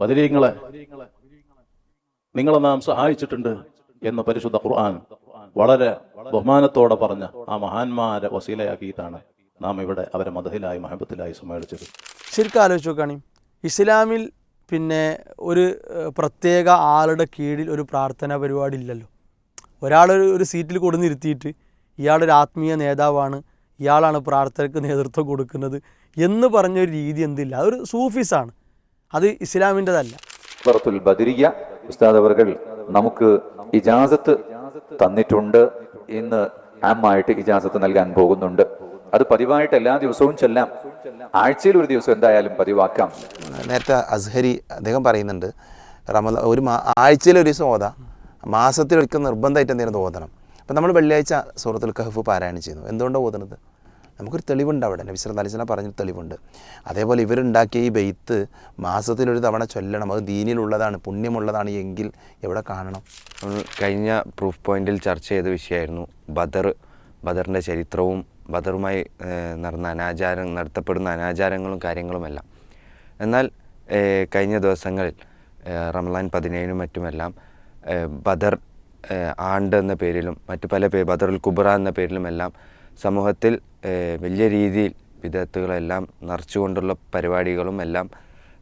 ബദരീങ്ങളെ നിങ്ങളെ നാം സഹായിച്ചിട്ടുണ്ട് എന്ന് പരിശുദ്ധ ഖുർആൻ വളരെ ബഹുമാനത്തോടെ പറഞ്ഞ ആ മഹാന്മാരെ വസീലയാക്കിയിട്ടാണ് നാം ഇവിടെ അവരെ മതഹിലായി മഹബത്തിലായി സമ്മേളിച്ചത്. ശരിക്കും ആലോചിച്ച് നോക്കുകയാണ് ഇസ്ലാമിൽ പിന്നെ ഒരു പ്രത്യേക ആളുടെ കീഴിൽ ഒരു പ്രാർത്ഥന പരിപാടി ഇല്ലല്ലോ. ഒരാൾ ഒരു സീറ്റിൽ കൊടുന്നിരുത്തിയിട്ട് ഇയാളൊരു ആത്മീയ നേതാവാണ് ഇയാളാണ് പ്രാർത്ഥനയ്ക്ക് നേതൃത്വം കൊടുക്കുന്നത് എന്ന് പറഞ്ഞൊരു രീതി എന്തില്ല. അതൊരു സൂഫീസാണ്. അത് ഇസ്ലാമിന്റെതല്ല. ബദരിയ ഉസ്താദ് അവർകൾ നമുക്ക് ഇജാസത്ത് തന്നിട്ടുണ്ട് ഇന്ന് ആമായിട്ട് ഇജാസത്ത് നൽകാൻ പോകുന്നുണ്ട്. അത് പതിവായിട്ട് എല്ലാ ദിവസവും ചെല്ലാം. ആഴ്ചയിൽ ഒരു ദിവസം എന്തായാലും പതിവാക്കാം. നേരത്തെ അസ്ഹരി അദ്ദേഹം പറയുന്നുണ്ട് റമദ ഒരു മാ ആഴ്ചയിൽ ഒരു ദിവസം ഓതാം. മാസത്തിലൊരിക്കൽ നിർബന്ധമായിട്ട് എന്തെങ്കിലും ഓതണം. അപ്പം നമ്മൾ വെള്ളിയാഴ്ച സൂറത്തുൽ കഹഫ് പാരായണം ചെയ്യുന്നു. എന്തുകൊണ്ടാണ് ഓതുന്നത്? നമുക്കൊരു തെളിവുണ്ട് അവിടെ. നബിസ്വർ അലിസ്ലാം പറഞ്ഞൊരു തെളിവുണ്ട്. അതേപോലെ ഇവരുണ്ടാക്കിയ ഈ ബെയ്ത്ത് മാസത്തിലൊരു തവണ ചൊല്ലണം. അത് ദീനിലുള്ളതാണ് പുണ്യമുള്ളതാണ് എങ്കിൽ എവിടെ കാണണം? കഴിഞ്ഞ പ്രൂഫ് പോയിന്റിൽ ചർച്ച ചെയ്ത വിഷയമായിരുന്നു ബദർ ബദറിന്റെ ചരിത്രവും ബദറുമായി നടന്ന അനാചാരം നടത്തപ്പെടുന്ന അനാചാരങ്ങളും കാര്യങ്ങളുമെല്ലാം എന്നാൽ കഴിഞ്ഞ ദിവസങ്ങളിൽ റംലാൻ പതിനേഴിനും മറ്റുമെല്ലാം ബദർ ആണ്ട് എന്ന പേരിലും മറ്റു പല പേ ബദറുൽ കുബ്ര എന്ന പേരിലുമെല്ലാം സമൂഹത്തിൽ വലിയ രീതിയിൽ വിദഗ്ധകളെല്ലാം നിറച്ചുകൊണ്ടുള്ള പരിപാടികളും എല്ലാം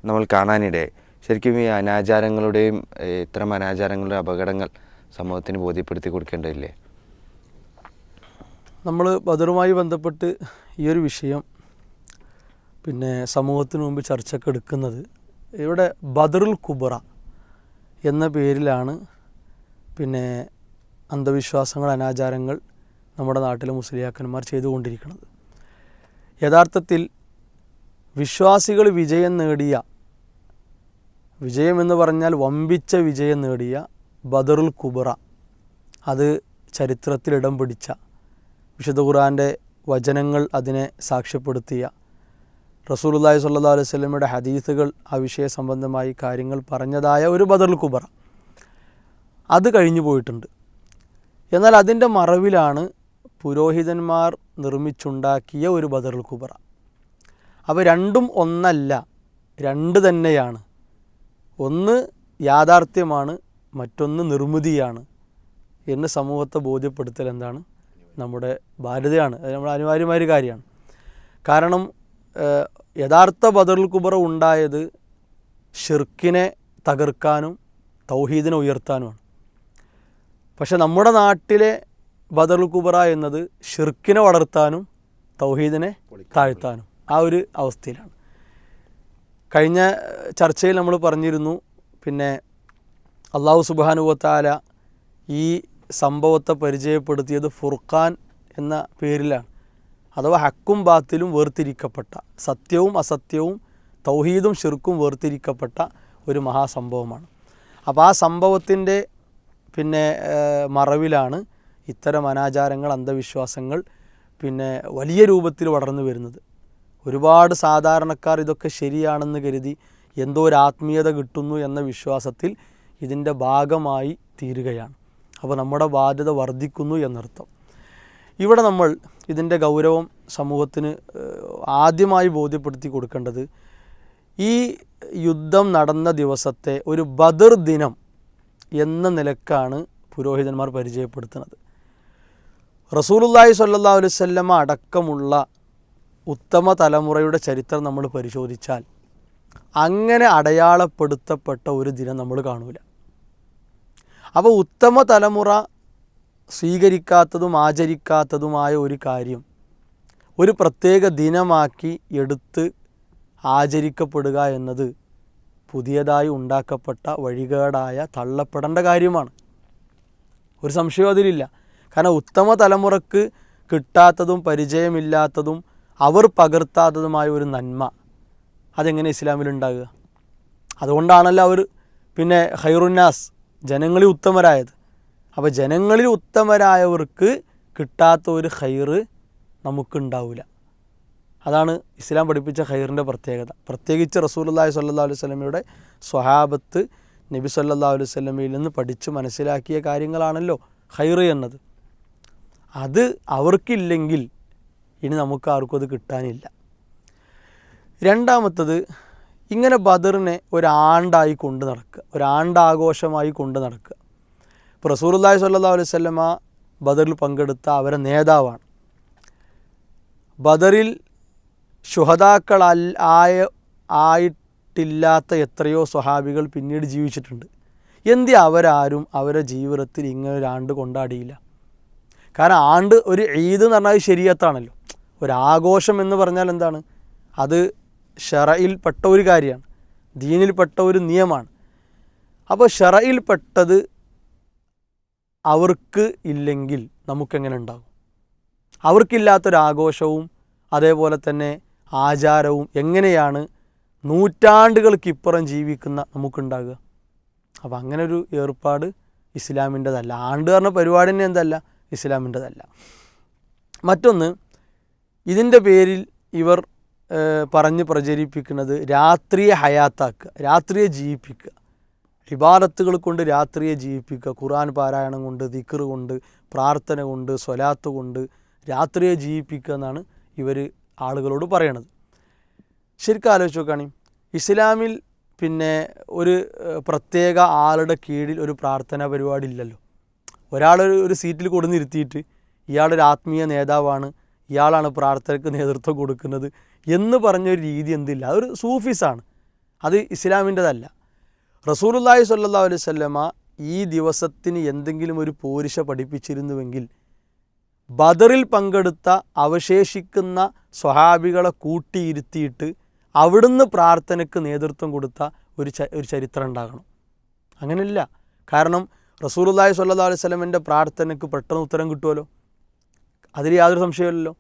നമ്മൾ കാണാനിടയായി. ശരിക്കും ഈ അനാചാരങ്ങളുടെയും ഇത്തരം അനാചാരങ്ങളുടെ അപകടങ്ങൾ സമൂഹത്തിന് ബോധ്യപ്പെടുത്തി കൊടുക്കേണ്ടതില്ലേ? നമ്മൾ ബദറുമായി ബന്ധപ്പെട്ട് ഈ ഒരു വിഷയം പിന്നെ സമൂഹത്തിന് മുമ്പ് ചർച്ചയ്ക്ക് എടുക്കുന്നത് ഇവിടെ ബദറുൽ കുബറ എന്ന പേരിലാണ് പിന്നെ അന്ധവിശ്വാസങ്ങൾ അനാചാരങ്ങൾ നമ്മുടെ നാട്ടിലെ മുസ്ലിയാക്കന്മാർ ചെയ്തുകൊണ്ടിരിക്കുന്നത്. യഥാർത്ഥത്തിൽ വിശ്വാസികൾ വിജയം നേടിയ വിജയമെന്ന് പറഞ്ഞാൽ വമ്പിച്ച വിജയം നേടിയ ബദറുൽ കുബറ അത് ചരിത്രത്തിൽ ഇടം പിടിച്ച വിശുദ്ധ ഖുറാന്റെ വചനങ്ങൾ അതിനെ സാക്ഷ്യപ്പെടുത്തിയ റസൂലുള്ളാഹി സല്ലാ അലൈഹി വസല്ലമയുടെ ഹദീസുകൾ ആ വിഷയ സംബന്ധമായി കാര്യങ്ങൾ പറഞ്ഞതായ ഒരു ബദറുൽ കുബറ. അത് കഴിഞ്ഞു പോയിട്ടുണ്ട്. എന്നാൽ അതിന്റെ മറവിലാണ് പുരോഹിതന്മാർ നിർമ്മിച്ചുണ്ടാക്കിയ ഒരു ബദറുൽ കുബറ. അപ്പോൾ രണ്ടും ഒന്നല്ല രണ്ട് തന്നെയാണ്. ഒന്ന് യാഥാർത്ഥ്യമാണ് മറ്റൊന്ന് നിർമ്മിതിയാണ്. എന്ന് സമൂഹത്തെ ബോധ്യപ്പെടുത്തൽ എന്താണ്? നമ്മുടെ ബാധ്യതയാണ്. അത് നമ്മുടെ അനിവാര്യമായൊരു കാര്യമാണ്. കാരണം യഥാർത്ഥ ബദറുൽ കുബറ ഉണ്ടായത് ഷിർക്കിനെ തകർക്കാനും തൗഹീദിനെ ഉയർത്താനുമാണ്. പക്ഷെ നമ്മുടെ നാട്ടിലെ ബദറുൽ കുബറ എന്നത് ഷിർക്കിനെ വളർത്താനും തൗഹീദിനെ താഴ്ത്താനും ആ ഒരു അവസ്ഥയിലാണ്. കഴിഞ്ഞ ചർച്ചയിൽ നമ്മൾ പറഞ്ഞിരുന്നു പിന്നെ അള്ളാഹു സുബാനുവത്താല ഈ സംഭവത്തെ പരിചയപ്പെടുത്തിയത് ഫുർഖാൻ എന്ന പേരിലാണ്. അഥവാ ഹക്കും ബാത്തിലും വേർതിരിക്കപ്പെട്ട സത്യവും അസത്യവും തൗഹീദും ഷിർക്കും വേർതിരിക്കപ്പെട്ട ഒരു മഹാസംഭവമാണ്. അപ്പോൾ ആ സംഭവത്തിന്റെ പിന്നെ മറവിലാണ് ഇത്തരം അനാചാരങ്ങൾ അന്ധവിശ്വാസങ്ങൾ പിന്നെ വലിയ രൂപത്തിൽ വളർന്നു വരുന്നത്. ഒരുപാട് സാധാരണക്കാർ ഇതൊക്കെ ശരിയാണെന്ന് കരുതി എന്തോ ഒരു ആത്മീയത കിട്ടുന്നു എന്ന വിശ്വാസത്തിൽ ഇതിന്റെ ഭാഗമായി തീരുകയാണ്. അപ്പോൾ നമ്മുടെ ബാധ്യത വർദ്ധിക്കുന്നു എന്നർത്ഥം. ഇവിടെ നമ്മൾ ഇതിന്റെ ഗൗരവം സമൂഹത്തിന് ആദ്യമായി ബോധ്യപ്പെടുത്തി കൊടുക്കേണ്ടത് ഈ യുദ്ധം നടന്ന ദിവസത്തെ ഒരു ബദർ ദിനം എന്ന നിലക്കാണ് പുരോഹിതന്മാർ പരിചയപ്പെടുത്തുന്നത്. റസൂലുല്ലാഹി സ്വല്ലല്ലാഹു അലൈഹി വസല്ലമ അടക്കമുള്ള ഉത്തമ തലമുറയുടെ ചരിത്രം നമ്മൾ പരിശോധിച്ചാൽ അങ്ങനെ അടയാളപ്പെടുത്തപ്പെട്ട ഒരു ദിനം നമ്മൾ കാണൂല. അപ്പോൾ ഉത്തമ തലമുറ സ്വീകരിക്കാത്തതും ആചരിക്കാത്തതുമായ ഒരു കാര്യം ഒരു പ്രത്യേക ദിനമാക്കി എടുത്ത് ആചരിക്കപ്പെടുക എന്നത് പുതിയതായി ഉണ്ടാക്കപ്പെട്ട വഴികേടായ തള്ളപ്പെടേണ്ട കാര്യമാണ്. ഒരു സംശയവും അതിലില്ല. കാരണം ഉത്തമ തലമുറയ്ക്ക് കിട്ടാത്തതും പരിചയമില്ലാത്തതും അവർ പകർത്താത്തതുമായ ഒരു നന്മ. അതെങ്ങനെ ഇസ്ലാമിലുണ്ടാകുക? അതുകൊണ്ടാണല്ലോ അവർ പിന്നെ ഹൈറുന്നാസ് ജനങ്ങളിൽ ഉത്തമരായത്. അപ്പോൾ ജനങ്ങളിൽ ഉത്തമരായവർക്ക് കിട്ടാത്ത ഒരു ഹൈറ് നമുക്കുണ്ടാവില്ല അതാണ് ഇസ്ലാം പഠിപ്പിച്ച ഹൈറിന്റെ പ്രത്യേകത. പ്രത്യേകിച്ച് റസൂലുള്ളാഹി സ്വല്ലല്ലാഹു അലൈഹി വസല്ലമയുടെ സ്വഹാബത്ത് നബി സല്ലാ അലൈഹി വസല്ലമയിൽ നിന്ന് പഠിച്ച് മനസ്സിലാക്കിയ കാര്യങ്ങളാണല്ലോ ഹൈറ് എന്നത്. അത് അവർക്കില്ലെങ്കിൽ ഇനി നമുക്ക് ആർക്കും അത് കിട്ടാനില്ല. രണ്ടാമത്തത് ഇങ്ങനെ ബദറിനെ ഒരാണ്ടായി കൊണ്ട് നടക്കുക ഒരാണ്ടാഘോഷമായി കൊണ്ട് നടക്കുക. ഇപ്പോൾ റസൂറുല്ലാഹി സല്ലാ അലൈഹി വസല്ലമ ബദറിൽ പങ്കെടുത്ത അവരെ നേതാവാണ്. ബദറിൽ ശുഹതാക്കൾ ആയ ആയിട്ടില്ലാത്ത എത്രയോ സ്വഹാബികൾ പിന്നീട് ജീവിച്ചിട്ടുണ്ട്. എന്തി അവരാരും അവരുടെ ജീവിതത്തിൽ ഇങ്ങനെ ഒരാണ്ട് കൊണ്ടാടിയില്ല. കാരണം ആണ്ട് ഒരു ഈദ് എന്ന് പറഞ്ഞാൽ ശരിയത്താണല്ലോ ഒരു ആഘോഷം എന്ന് പറഞ്ഞാൽ എന്താണ്? അത് ഷറയിൽപ്പെട്ട ഒരു കാര്യമാണ്. ദീനിൽപ്പെട്ട ഒരു നിയമമാണ്. അപ്പോൾ ഷറയിൽപ്പെട്ടത് അവർക്ക് ഇല്ലെങ്കിൽ നമുക്കെങ്ങനെ ഉണ്ടാകും? അവർക്കില്ലാത്തൊരാഘോഷവും അതേപോലെ തന്നെ ആചാരവും എങ്ങനെയാണ് നൂറ്റാണ്ടുകൾക്കിപ്പുറം ജീവിക്കുന്ന നമുക്കുണ്ടാകുക? അപ്പോൾ അങ്ങനെ ഒരു ഏർപ്പാട് ഇസ്ലാമിന്റെതല്ല. ആണ്ട് പറഞ്ഞ പരിപാടി തന്നെ എന്തല്ല? ഇസ്ലാമിന്റെതല്ല. മറ്റൊന്ന് ഇതിന്റെ പേരിൽ ഇവർ പറഞ്ഞ് പ്രചരിപ്പിക്കുന്നത് രാത്രിയെ ഹയാത്താക്കുക രാത്രിയെ ജീവിപ്പിക്കുക. ഇബാദത്തുകൾ കൊണ്ട് രാത്രിയെ ജീവിപ്പിക്കുക ഖുറാൻ പാരായണം കൊണ്ട് ദിക്കർ കൊണ്ട് പ്രാർത്ഥന കൊണ്ട് സ്വലാത്ത് കൊണ്ട് രാത്രിയെ ജീവിപ്പിക്കുക എന്നാണ് ഇവർ ആളുകളോട് പറയണത്. ശരിക്കും ആലോചിച്ച് നോക്കുകയാണെങ്കിൽ ഇസ്ലാമിൽ പിന്നെ ഒരു പ്രത്യേക ആളുടെ കീഴിൽ ഒരു പ്രാർത്ഥനാ പരിപാടി ഇല്ലല്ലോ. ഒരാൾ ഒരു സീറ്റിൽ കൊടുന്നിരുത്തിയിട്ട് ഇയാളൊരു ആത്മീയ നേതാവാണ്. ഇയാളാണ് പ്രാർത്ഥനയ്ക്ക് നേതൃത്വം കൊടുക്കുന്നത് എന്ന് പറഞ്ഞൊരു രീതി എന്തില്ല. അതൊരു സൂഫീസാണ്. അത് ഇസ്ലാമിന്റെതല്ല. റസൂലുള്ളാഹി സല്ലാ അലൈഹി വസല്ലമ ഈ ദിവസത്തിന് എന്തെങ്കിലും ഒരു പോരിശ പഠിപ്പിച്ചിരുന്നുവെങ്കിൽ ബദറിൽ പങ്കെടുത്ത അവശേഷിക്കുന്ന സ്വഹാബികളെ കൂട്ടിയിരുത്തിയിട്ട് അവിടുന്ന് പ്രാർത്ഥനയ്ക്ക് നേതൃത്വം കൊടുത്ത ഒരു ഒരു ചരിത്രം ഉണ്ടാകണം. അങ്ങനെയല്ല. കാരണം റസൂലുള്ളാഹി സ്വല്ലല്ലാഹു അലൈഹി സ്വലമിന്റെ പ്രാർത്ഥനയ്ക്ക് പെട്ടെന്ന് ഉത്തരം കിട്ടുമല്ലോ അതിൽ യാതൊരു സംശയമില്ലല്ലോ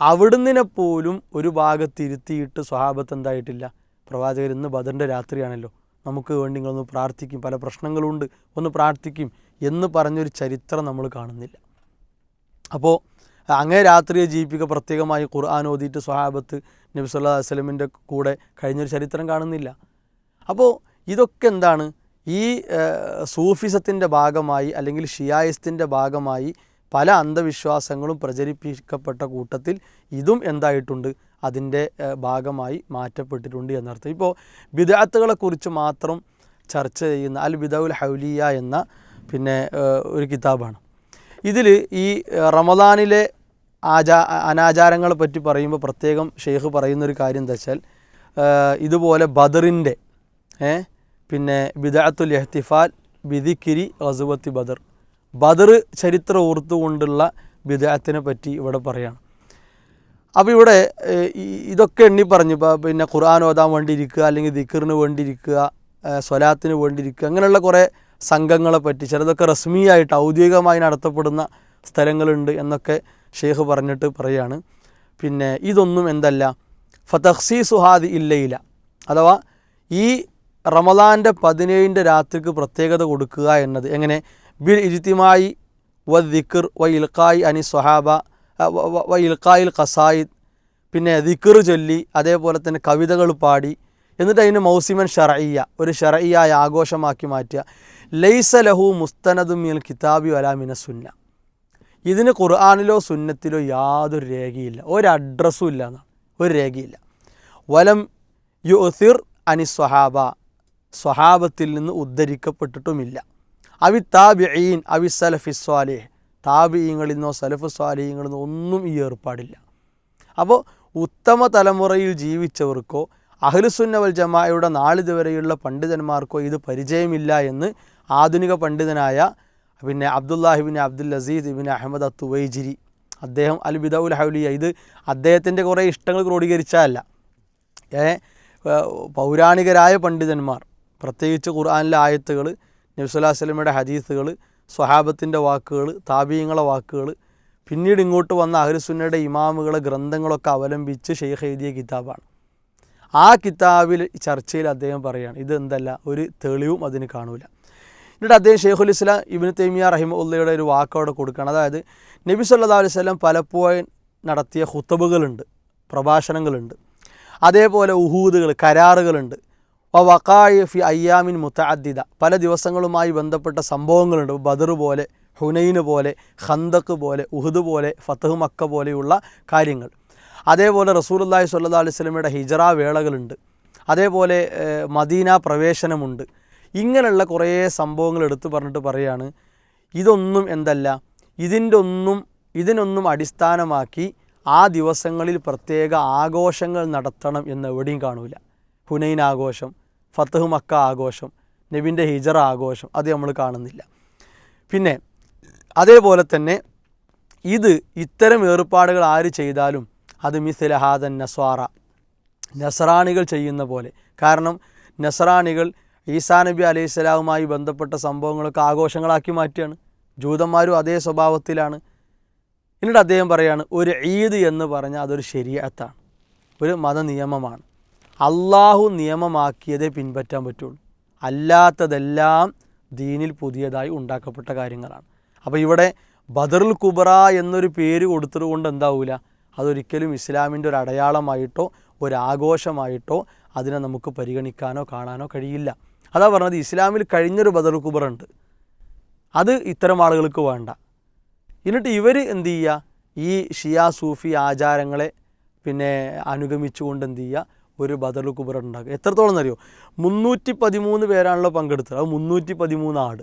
അവിടുന്നിനെ പോലും ഒരു ഭാഗത്തിരുത്തിയിട്ട് സ്വഹാബത്ത് എന്തായിട്ടില്ല? പ്രവാചകർ ഇന്ന് ബദറിന്റെ രാത്രിയാണല്ലോ. നമുക്ക് വേണ്ടി നിങ്ങളൊന്ന് പ്രാർത്ഥിക്കും. പല പ്രശ്നങ്ങളുണ്ട്. ഒന്ന് പ്രാർത്ഥിക്കും എന്ന് പറഞ്ഞൊരു ചരിത്രം നമ്മൾ കാണുന്നില്ല. അപ്പോൾ അങ്ങേ രാത്രിയെ ജീവിപ്പിക്കുക പ്രത്യേകമായി ഖുർആൻ ഓതിയിട്ട് സ്വഹാബത്ത് നബി സല്ലാ വസ്ലമിന്റെ കൂടെ കഴിഞ്ഞൊരു ചരിത്രം കാണുന്നില്ല. അപ്പോൾ ഇതൊക്കെ എന്താണ്? ഈ സൂഫിസത്തിന്റെ ഭാഗമായി അല്ലെങ്കിൽ ഷിയായിസത്തിന്റെ ഭാഗമായി പല അന്ധവിശ്വാസങ്ങളും പ്രചരിപ്പിക്കപ്പെട്ട കൂട്ടത്തിൽ ഇതും എന്തായിട്ടുണ്ട്? അതിന്റെ ഭാഗമായി മാറ്റപ്പെട്ടിട്ടുണ്ട് എന്നർത്ഥം. ഇപ്പോൾ ബിദാത്തുകളെക്കുറിച്ച് മാത്രം ചർച്ച ചെയ്യുന്ന അൽ ബിദൗൽ ഹൗലിയ എന്ന പിന്നെ ഒരു കിതാബാണ്. ഇതിൽ ഈ ഏഹ്, റമദാനിലെ ആചാ അനാചാരങ്ങളെ പറ്റി പറയുമ്പോൾ പ്രത്യേകം ഷെയ്ഖ് പറയുന്നൊരു കാര്യം എന്താ വെച്ചാൽ ഇതുപോലെ ബദറിന്റെ ഏ പിന്നെ ബിദഅത്തുൽ എഹ്തിഫാൽ ബിദിക്കിരി ഗസുവത്തി ബദർ. ബദർ ചരിത്രം ഓർത്തുകൊണ്ടുള്ള ബിദഅത്തിനെ പറ്റി ഇവിടെ പറയാണ്. അപ്പോൾ ഇവിടെ ഇതൊക്കെ എണ്ണി പറഞ്ഞു. പിന്നെ ഖുർആൻ ഓതാൻ വേണ്ടി ഇരിക്കുക അല്ലെങ്കിൽ ദിക്കറിന് വേണ്ടി ഇരിക്കുക സ്വലാത്തിന് വേണ്ടി ഇരിക്കുക അങ്ങനെയുള്ള കുറേ സംഘങ്ങളെ പറ്റി ചിലതൊക്കെ റസ്മിയായിട്ട് ഔദ്യോഗികമായി നടത്തപ്പെടുന്ന സ്ഥലങ്ങളുണ്ട് എന്നൊക്കെ ഷെയ്ഖ് പറഞ്ഞിട്ട് പറയാണ്. പിന്നെ ഇതൊന്നും എന്തല്ല. ഫതഹ്സി സുഹാദി ഇല്ലയില അഥവാ ഈ റമദാന്റെ പതിനേഴിന്റെ രാത്രിക്ക് പ്രത്യേകത കൊടുക്കുക എന്നത് എങ്ങനെ? ബിൽ ഇജ്തിമായി വ ദിക്കർ വ ഇൽക്കായി അനി സ്വഹാബ വ ഇൽക്കായിൽ ഖസായിദ് പിന്നെ ദിക്കർ ചൊല്ലി അതേപോലെ തന്നെ കവിതകൾ പാടി എന്നിട്ട് അതിന് മൗസിമൻ ഷറയ്യ ഒരു ഷറയ്യായ ആഘോഷമാക്കി മാറ്റുക. ലൈസ ലഹു മുസ്തനദും മിൽ കിതാബി വലാമിന സുന്ന. ഇതിന് ഖുർആാനിലോ സുന്നത്തിലോ യാതൊരു രേഖയില്ല. ഒരു അഡ്രസ്സും ഇല്ല എന്നാണ് ഒരു രേഖയില്ല. വലം യു അനി സ്വഹാബ. സ്വഹാബത്തിൽ നിന്ന് ഉദ്ധരിക്കപ്പെട്ടിട്ടുമില്ല. അവി താബിഈൻ അവി സലഫി സ്വാലിഹ്. താബിയങ്ങളിൽ നിന്നോ സലഫ് സ്വാലിഹ്യങ്ങളിൽ നിന്നോ ഒന്നും ഈ ഏർപ്പാടില്ല. അപ്പോൾ ഉത്തമ തലമുറയിൽ ജീവിച്ചവർക്കോ അഹ്ലുസുന്ന വൽ ജമാഅയുടെ നാളിതുവരെയുള്ള പണ്ഡിതന്മാർക്കോ ഇത് പരിചയമില്ല എന്ന് ആധുനിക പണ്ഡിതനായ പിന്നെ അബ്ദുല്ലാഹിബിൻ അബ്ദുൽ അസീദ് ഇബിൻ അഹമ്മദ് അത്തുവൈജിരി അദ്ദേഹം അൽ ബിദൗൽ ഹൗലിയ ഇത് അദ്ദേഹത്തിന്റെ കുറേ ഇഷ്ടങ്ങൾ ക്രോഡീകരിച്ചതല്ല ഏ, പൗരാണികരായ പണ്ഡിതന്മാർ പ്രത്യേകിച്ച് ഖുർആാനിലെ ആയത്തുകൾ നബ്സുല്ലാ വസ്ലമയുടെ ഹദീസുകൾ സ്വഹാബത്തിന്റെ വാക്കുകൾ താബീങ്ങളെ വാക്കുകൾ പിന്നീട് ഇങ്ങോട്ട് വന്ന അഹ്ലുസുന്നയുടെ ഇമാമുകളെ ഗ്രന്ഥങ്ങളൊക്കെ അവലംബിച്ച് ഷെയ്ഖ് എഴുതിയ കിതാബാണ്. ആ കിതാബിൽ ചർച്ചയിൽ അദ്ദേഹം പറയുകയാണ് ഇത് എന്തല്ല ഒരു തെളിവും അതിന് കാണൂല. എന്നിട്ട് അദ്ദേഹം ഷെയ്ഖുൽ ഇസ്ലാം ഇബിന് തൈമിയ റഹിമുള്ളയുടെ ഒരു വാക്കവിടെ കൊടുക്കുകയാണ്. അതായത് നബി സല്ലാ അലൈഹി സ്വലം പലപ്പോഴും നടത്തിയ ഹുത്തബുകളുണ്ട് പ്രഭാഷണങ്ങളുണ്ട്. അതേപോലെ ഉഹൂദുകൾ കരാറുകളുണ്ട്. വക്കായ് ഫി അയ്യാമിൻ മുത്തഅദ്ദിദ പല ദിവസങ്ങളുമായി ബന്ധപ്പെട്ട സംഭവങ്ങളുണ്ട്. ബദർ പോലെ ഹുനൈന് പോലെ ഖന്തക്ക് പോലെ ഉഹുദ് പോലെ ഫത്തഹ് മക്ക പോലെയുള്ള കാര്യങ്ങൾ. അതേപോലെ റസൂലുള്ളാഹി സ്വല്ലല്ലാഹു അലൈഹി വസല്ലമയുടെ ഹിജറ വേളകളുണ്ട്. അതേപോലെ മദീന പ്രവേശനമുണ്ട്. ഇങ്ങനെയുള്ള കുറേ സംഭവങ്ങൾ എടുത്തു പറഞ്ഞിട്ട് പറയാണ് ഇതൊന്നും എന്തല്ല ഇതിന്റെ ഒന്നും ഇതിനൊന്നും അടിസ്ഥാനമാക്കി ആ ദിവസങ്ങളിൽ പ്രത്യേക ആഘോഷങ്ങൾ നടത്തണം എന്ന് എവിടെയും കാണൂല. ഹുനൈൻ ആഘോഷം ഫത്തഹ് മക്ക ആഘോഷം നബിന്റെ ഹിജറ ആഘോഷം അത് നമ്മൾ കാണുന്നില്ല. പിന്നെ അതേപോലെ തന്നെ ഇത് ഇത്തരം ഏർപ്പാടുകൾ ആര് ചെയ്താലും അത് മിസ്ലഹാദൻ നസ്വാറ നസറാണികൾ ചെയ്യുന്ന പോലെ. കാരണം നസറാണികൾ ഈസാ നബി അലൈഹി സ്വലാവുമായി ബന്ധപ്പെട്ട സംഭവങ്ങളൊക്കെ ആഘോഷങ്ങളാക്കി മാറ്റുകയാണ്. ജൂതന്മാരും അതേ സ്വഭാവത്തിലാണ്. എന്നിട്ട് അദ്ദേഹം പറയാണ് ഒരു ഈദ് എന്ന് പറഞ്ഞാൽ അതൊരു ശരിയത്താണ് ഒരു മതനിയമമാണ്. അള്ളാഹു നിയമമാക്കിയതേ പിൻപറ്റാൻ പറ്റുള്ളൂ. അല്ലാത്തതെല്ലാം ദീനിൽ പുതിയതായി ഉണ്ടാക്കപ്പെട്ട കാര്യങ്ങളാണ്. അപ്പോൾ ഇവിടെ ബദറുൽ കുബറ എന്നൊരു പേര് കൊടുത്തത് കൊണ്ട് എന്താവില്ല അതൊരിക്കലും ഇസ്ലാമിന്റെ ഒരു അടയാളമായിട്ടോ ഒരു ആഘോഷമായിട്ടോ അതിനെ നമുക്ക് പരിഗണിക്കാനോ കാണാനോ കഴിയില്ല. അതാ പറഞ്ഞത് ഇസ്ലാമിൽ കഴിഞ്ഞൊരു ബദറുൽ കുബറ ഉണ്ട്. അത് ഇത്തരം ആളുകൾക്ക് വേണ്ട. എന്നിട്ട് ഇവർ എന്ത് ചെയ്യുക? ഈ ഷിയ സൂഫി ആചാരങ്ങളെ പിന്നെ അനുഗമിച്ചുകൊണ്ട് എന്ത് ചെയ്യുക? ഒരു ബദൽ കുബറ ഉണ്ടാക്കുക. എത്രത്തോളം എന്നറിയോ മുന്നൂറ്റി പതിമൂന്ന് പേരാണല്ലോ പങ്കെടുത്തത്. അത് മുന്നൂറ്റി പതിമൂന്ന് ആട്.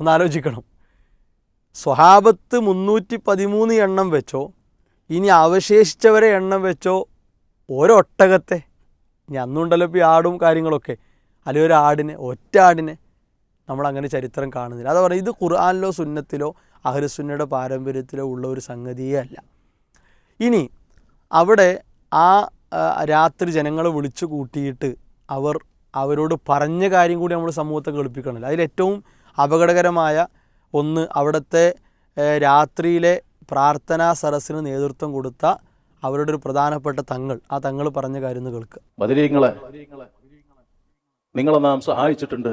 ഒന്ന് ആലോചിക്കണം. സ്വഹാബത്ത് മുന്നൂറ്റി പതിമൂന്ന് എണ്ണം വെച്ചോ? ഇനി അവശേഷിച്ചവരെ എണ്ണം വെച്ചോ? ഒരൊട്ടകത്തെ. ഇനി അന്നുണ്ടല്ലോ ഇപ്പോൾ ഈ ആടും കാര്യങ്ങളൊക്കെ. അല്ലെങ്കിൽ ഒരു ആടിനെ ഒറ്റ ആടിനെ നമ്മളങ്ങനെ ചരിത്രം കാണുന്നില്ല. അതാ പറയുന്നത് ഇത് ഖുർആാനിലോ സുന്നത്തിലോ അഹ്ലുസുന്നയുടെ പാരമ്പര്യത്തിലോ ഉള്ള ഒരു സംഗതിയേ അല്ല. ഇനി അവിടെ ആ, രാത്രി ജനങ്ങളെ വിളിച്ചു കൂട്ടിയിട്ട് അവർ അവരോട് പറഞ്ഞ കാര്യം കൂടി നമ്മൾ സമൂഹത്തെ കേൾപ്പിക്കണമല്ലോ. അതിലേറ്റവും അപകടകരമായ ഒന്ന് അവിടുത്തെ രാത്രിയിലെ പ്രാർത്ഥനാ സരസിന് നേതൃത്വം കൊടുത്ത അവരുടെ ഒരു പ്രധാനപ്പെട്ട തങ്ങൾ. ആ തങ്ങൾ പറഞ്ഞ കാര്യം കേൾക്കുക. ബദരീങ്ങളെ നിങ്ങളെ നാം സഹായിച്ചിട്ടുണ്ട്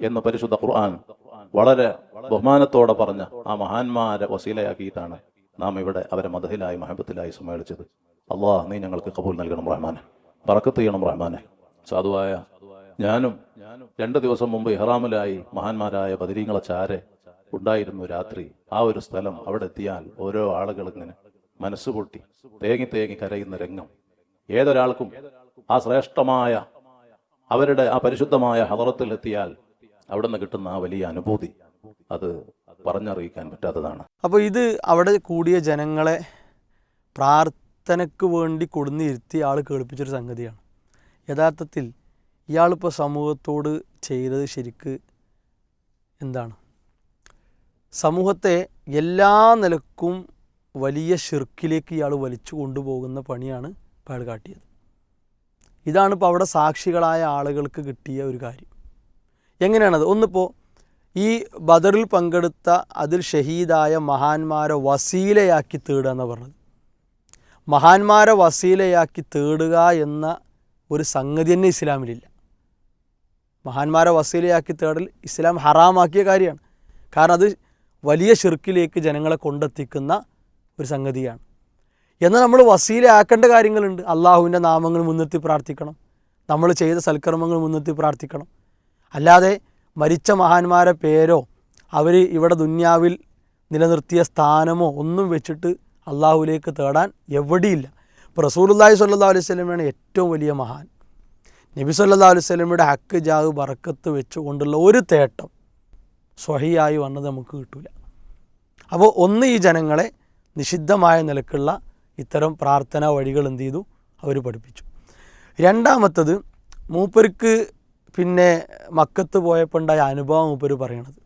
എന്ന് പരിശുദ്ധ ഖുർആൻ വളരെ ബഹുമാനത്തോടെ പറഞ്ഞ ആ മഹാന്മാരെ വസീലയാക്കിയിട്ടാണ് നാം ഇവിടെ അവരെ മദഹിലായി മഹബത്തിലായി സമ്മേളിച്ചത്. അള്ളാഹ് നീ ഞങ്ങൾക്ക് കബൂൽ നൽകണം റഹ്മാനെ. പറക്കത്ത് ചെയ്യണം റഹ്മാനെ. സാധുവായ ഞാനും രണ്ട് ദിവസം മുമ്പ് ഇഹ്റാമിലായി മഹാന്മാരായ ബദരീങ്ങളെ ചാരെ ഉണ്ടായിരുന്നു രാത്രി. ആ ഒരു സ്ഥലം അവിടെ എത്തിയാൽ ഓരോ ആളുകൾ ഇങ്ങനെ മനസ്സ് പൊട്ടി തേങ്ങി തേങ്ങി കരയുന്ന രംഗം. ഏതൊരാൾക്കും ആ ശ്രേഷ്ഠമായ അവരുടെ ആ പരിശുദ്ധമായ ഹദറത്തിൽ എത്തിയാൽ അവിടെ നിന്ന് കിട്ടുന്ന ആ വലിയ അനുഭൂതി അത് പറഞ്ഞറിയിക്കാൻ പറ്റാത്തതാണ്. അപ്പോൾ ഇത് അവിടെ കൂടിയ ജനങ്ങളെ പ്രാർത്ഥനയ്ക്ക് വേണ്ടി കൊടുന്നിരുത്തി ആൾ കേൾപ്പിച്ചൊരു സംഗതിയാണ്. യഥാർത്ഥത്തിൽ ഇയാളിപ്പോൾ സമൂഹത്തോട് ചെയ്തത് ശരിക്ക് എന്താണ്? സമൂഹത്തെ എല്ലാ നിലക്കും വലിയ ഷിർക്കിലേക്ക് ഇയാൾ വലിച്ചു കൊണ്ടുപോകുന്ന പണിയാണ് അയാൾ കാട്ടിയത്. ഇതാണ് ഇപ്പോൾ അവിടെ സാക്ഷികളായ ആളുകൾക്ക് കിട്ടിയ ഒരു കാര്യം. എങ്ങനെയാണത്? ഒന്നിപ്പോൾ ഈ ബദറിൽ പങ്കെടുത്ത അതിൽ ഷഹീദായ മഹാന്മാരെ വസീലയാക്കി തേടുക എന്ന് പറഞ്ഞത്. മഹാന്മാരെ വസീലയാക്കി തേടുക എന്ന ഒരു സംഗതി തന്നെ ഇസ്ലാമിലില്ല. മഹാന്മാരെ വസീലയാക്കി തേടൽ ഇസ്ലാം ഹറാമാക്കിയ കാര്യമാണ്. കാരണം അത് വലിയ ഷിർക്കിലേക്ക് ജനങ്ങളെ കൊണ്ടെത്തിക്കുന്ന ഒരു സംഗതിയാണ്. എന്നാൽ നമ്മൾ വസീലയാക്കേണ്ട കാര്യങ്ങളുണ്ട്. അള്ളാഹുവിന്റെ നാമങ്ങൾ മുൻനിർത്തി പ്രാർത്ഥിക്കണം. നമ്മൾ ചെയ്ത സൽക്കർമ്മങ്ങൾ മുൻനിർത്തി പ്രാർത്ഥിക്കണം. അല്ലാതെ മരിച്ച മഹാന്മാരെ പേരോ അവർ ഇവിടെ ദുന്യാവിൽ നിലനിർത്തിയ സ്ഥാനമോ ഒന്നും വെച്ചിട്ട് അള്ളാഹുവിലേക്ക് തേടാൻ എവിടെയില്ല. ഇപ്പോൾ റസൂലുല്ലാഹി സ്വല്ലല്ലാഹു അലൈഹി സ്വലമയാണ് ഏറ്റവും വലിയ മഹാൻ. നബി സല്ലല്ലാഹു അലൈഹി സ്വലമയുടെ ഹക്ക് ജാഹ് ബറക്കത്ത് വെച്ചുകൊണ്ടുള്ള ഒരു തേട്ടം സ്വഹിയായി വന്നത് നമുക്ക് കിട്ടില്ല അപ്പോൾ ഒന്ന് ഈ ജനങ്ങളെ നിഷിദ്ധമായ നിലക്കുള്ള ഇത്തരം പ്രാർത്ഥനാ വഴികൾ എന്ത് ചെയ്തു? അവർ പഠിപ്പിച്ചു. രണ്ടാമത്തത് മൂപ്പർക്ക് പിന്നെ മക്കത്ത് പോയപ്പോൾ ഉണ്ടായ അനുഭവം മൂപ്പർ പറയണത്.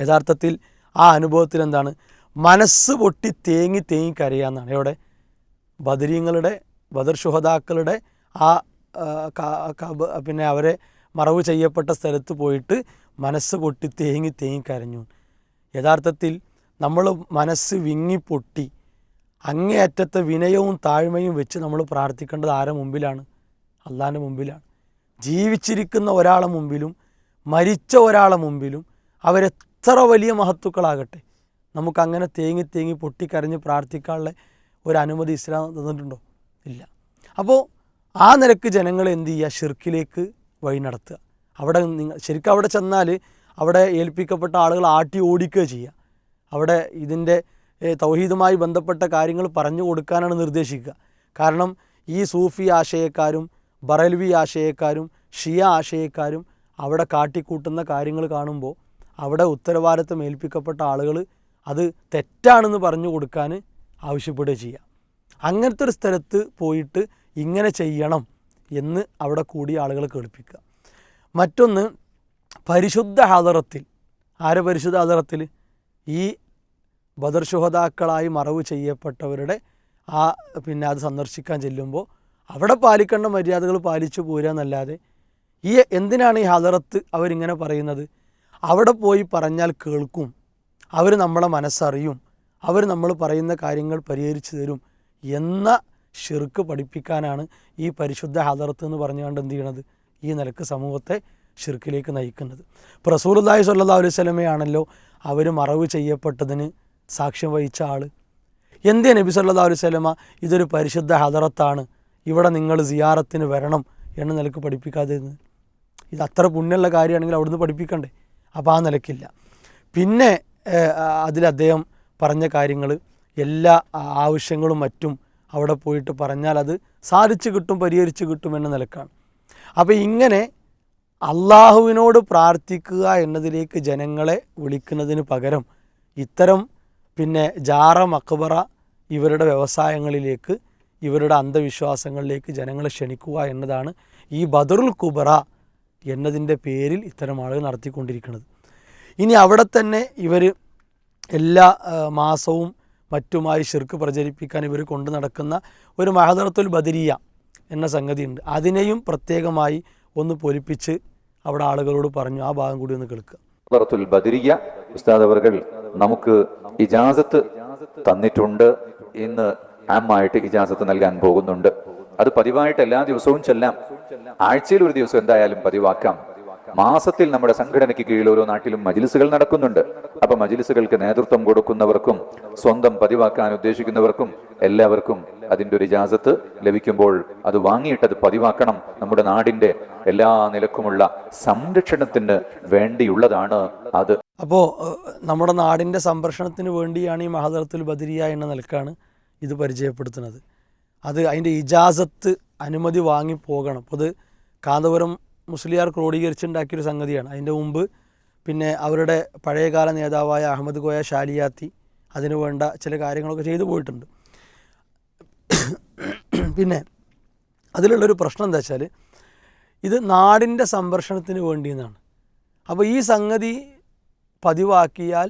യഥാർത്ഥത്തിൽ ആ അനുഭവത്തിൽ എന്താണ് മനസ്സ് പൊട്ടി തേങ്ങി തേങ്ങി കരയാന്നാണ്. എവിടെ? ബദരീങ്ങളുടെ ബദർ ശുഹദാക്കളുടെ ആ പിന്നെ അവരെ മറവ് ചെയ്യപ്പെട്ട സ്ഥലത്ത് പോയിട്ട് മനസ്സ് പൊട്ടി തേങ്ങി തേങ്ങി കരഞ്ഞു. യഥാർത്ഥത്തിൽ നമ്മൾ മനസ്സ് വിങ്ങി പൊട്ടി. അങ്ങേയറ്റത്തെ വിനയവും താഴ്മയും വെച്ച് നമ്മൾ പ്രാർത്ഥിക്കേണ്ടത് ആരെ മുമ്പിലാണ്? അള്ളാന്റെ മുമ്പിലാണ്. ജീവിച്ചിരിക്കുന്ന ഒരാളെ മുമ്പിലും മരിച്ച ഒരാളെ മുമ്പിലും അവരെത്ര വലിയ മഹത്തുക്കളാകട്ടെ. നമുക്കങ്ങനെ തേങ്ങി തേങ്ങി പൊട്ടിക്കരഞ്ഞ് പ്രാർത്ഥിക്കാനുള്ള ഒരു അനുമതി ഇസ്ലാം തന്നിട്ടുണ്ടോ? ഇല്ല. അപ്പോൾ ആ നിരക്ക് ജനങ്ങളെ എന്ത് ചെയ്യുക? ഷിർക്കിലേക്ക് വഴി നടത്തുക. അവിടെ നിങ്ങൾ ശരിക്കും അവിടെ ചെന്നാൽ അവിടെ ഏൽപ്പിക്കപ്പെട്ട ആളുകൾ ആട്ടി ഓടിക്കുക ചെയ്യുക. അവിടെ ഇതിന്റെ തൗഹീദുമായി ബന്ധപ്പെട്ട കാര്യങ്ങൾ പറഞ്ഞു കൊടുക്കാനാണ് നിർദ്ദേശിക്കുക. കാരണം ഈ സൂഫി ആശയക്കാരും ബറൽവി ആശയക്കാരും ഷിയ ആശയക്കാരും അവിടെ കാട്ടിക്കൂട്ടുന്ന കാര്യങ്ങൾ കാണുമ്പോൾ അവിടെ ഉത്തരവാദിത്തം ഏൽപ്പിക്കപ്പെട്ട ആളുകൾ അത് തെറ്റാണെന്ന് പറഞ്ഞു കൊടുക്കാൻ ആവശ്യപ്പെടുക ചെയ്യാം. അങ്ങനത്തെ ഒരു സ്ഥലത്ത് പോയിട്ട് ഇങ്ങനെ ചെയ്യണം എന്ന് അവിടെ കൂടി ആളുകളെ കേൾപ്പിക്കുക. മറ്റൊന്ന് പരിശുദ്ധ ഹദറത്തിൽ ആരെ പരിശുദ്ധ ഹദറത്തിൽ? ഈ ബദർ ശുഹതാക്കളായി മറവ് ചെയ്യപ്പെട്ടവരുടെ ആ പിന്നെ അത് സന്ദർശിക്കാൻ ചെല്ലുമ്പോൾ അവിടെ പാലിക്കേണ്ട മര്യാദകൾ പാലിച്ചു പോരുക എന്നല്ലാതെ ഈ എന്തിനാണ് ഈ ഹദറത്ത് അവരിങ്ങനെ പറയുന്നത്? അവിടെ പോയി പറഞ്ഞാൽ കേൾക്കും. അവർ നമ്മളെ മനസ്സറിയും. അവർ നമ്മൾ പറയുന്ന കാര്യങ്ങൾ പരിഹരിച്ചു തരും എന്ന ഷിർക്ക് പഠിപ്പിക്കാനാണ് ഈ പരിശുദ്ധ ഹദർത്ത് എന്ന് പറഞ്ഞുകൊണ്ട് എന്ത് ചെയ്യണത്? ഈ നിലയ്ക്ക് സമൂഹത്തെ ഷിർക്കിലേക്ക് നയിക്കുന്നത്. ഇപ്പോൾ റസൂലുല്ലാഹി സ്വല്ലല്ലാഹു അലൈഹി സ്വലമയാണല്ലോ അവർ മറവ് ചെയ്യപ്പെട്ടതിന് സാക്ഷ്യം വഹിച്ച ആൾ എന്തേ നബി സല്ലാ അലൈഹി സ്വലമ ഇതൊരു പരിശുദ്ധ ഹദറത്താണ്? ഇവിടെ നിങ്ങൾ സിയാറത്തിന് വരണം എന്ന നിലയ്ക്ക് പഠിപ്പിക്കാതിരുന്നത്. ഇത് അത്ര പുണ്യമുള്ള കാര്യമാണെങ്കിൽ അവിടുന്ന് പഠിപ്പിക്കണ്ടേ? അപ്പോൾ ആ നിലക്കില്ല. പിന്നെ അതിൽ അദ്ദേഹം പറഞ്ഞ കാര്യങ്ങൾ എല്ലാ ആവശ്യങ്ങളും മറ്റും അവിടെ പോയിട്ട് പറഞ്ഞാൽ അത് സാധിച്ചു കിട്ടും പരിഹരിച്ചു കിട്ടും എന്ന നിലക്കാണ്. അപ്പോൾ ഇങ്ങനെ അള്ളാഹുവിനോട് പ്രാർത്ഥിക്കുക എന്നതിലേക്ക് ജനങ്ങളെ വിളിക്കുന്നതിന് പകരം ഇത്തരം പിന്നെ ജാറ മക്ബറ ഇവരുടെ വ്യവസായങ്ങളിലേക്ക് ഇവരുടെ അന്ധവിശ്വാസങ്ങളിലേക്ക് ജനങ്ങളെ ക്ഷണിക്കുക എന്നതാണ് ഈ ബദറുൽ കുബറ എന്നതിന്റെ പേരിൽ ഇത്തരം ആളുകൾ നടത്തിക്കൊണ്ടിരിക്കുന്നത്. ഇനി അവിടെ തന്നെ ഇവർ എല്ലാ മാസവും മറ്റുമായി ഷിർക്ക് പ്രചരിപ്പിക്കാൻ ഇവർ കൊണ്ടു നടക്കുന്ന ഒരു മഹദറത്തുൽ ബദരിയ എന്ന സംഗതിയുണ്ട്. അതിനെയും പ്രത്യേകമായി ഒന്ന് പൊലിപ്പിച്ച് അവിടെ ആളുകളോട് പറഞ്ഞു ആ ഭാഗം കൂടി ഒന്ന് കേൾക്കുക. ബദരിയ ഉസ്താദ് അവർകൾ നമുക്ക് ഇജാസത്ത് തന്നിട്ടുണ്ട് ഇന്ന് ആമായിട്ട് ഇജാസത്ത് നൽകാൻ പോകുന്നുണ്ട്. അത് പതിവായിട്ട് എല്ലാ ദിവസവും ചെല്ലാം. ആഴ്ചയിൽ ഒരു ദിവസം എന്തായാലും പതിവാക്കാം. മാസത്തിൽ നമ്മുടെ സംഘടനയ്ക്ക് കീഴിൽ ഓരോ നാട്ടിലും മജിലിസുകൾ നടക്കുന്നുണ്ട്. അപ്പൊ മജിലിസുകൾക്ക് നേതൃത്വം കൊടുക്കുന്നവർക്കും സ്വന്തം പതിവാക്കാൻ ഉദ്ദേശിക്കുന്നവർക്കും എല്ലാവർക്കും അതിന്റെ ഒരു ഇജാസത്ത് ലഭിക്കുമ്പോൾ അത് വാങ്ങിയിട്ട് അത് പതിവാക്കണം. നമ്മുടെ നാടിന്റെ എല്ലാ നിലക്കുമുള്ള സംരക്ഷണത്തിന് വേണ്ടിയുള്ളതാണ് അത്. അപ്പോൾ നമ്മുടെ നാടിന്റെ സംരക്ഷണത്തിന് വേണ്ടിയാണ് ഈ മഹാദർത്തുൽ ബദരിയ എന്ന നിലക്കാണ് ഇത് പരിചയപ്പെടുത്തുന്നത്. അത് അതിന്റെ ഇജാസത്ത് അനുമതി വാങ്ങി പോകണം. അപ്പോൾ അത് കാന്തപുരം മുസ്ലിയാർ ക്രോഡീകരിച്ചുണ്ടാക്കിയൊരു സംഗതിയാണ്. അതിന്റെ മുമ്പ് പിന്നെ അവരുടെ പഴയകാല നേതാവായ അഹമ്മദ് ഗോയ ഷാലിയാത്തി അതിനു വേണ്ട ചില കാര്യങ്ങളൊക്കെ ചെയ്തു പോയിട്ടുണ്ട്. പിന്നെ അതിലുള്ളൊരു പ്രശ്നം എന്താ വെച്ചാൽ ഇത് നാടിന്റെ സംരക്ഷണത്തിന് വേണ്ടി എന്നാണ്. അപ്പോൾ ഈ സംഗതി പതിവാക്കിയാൽ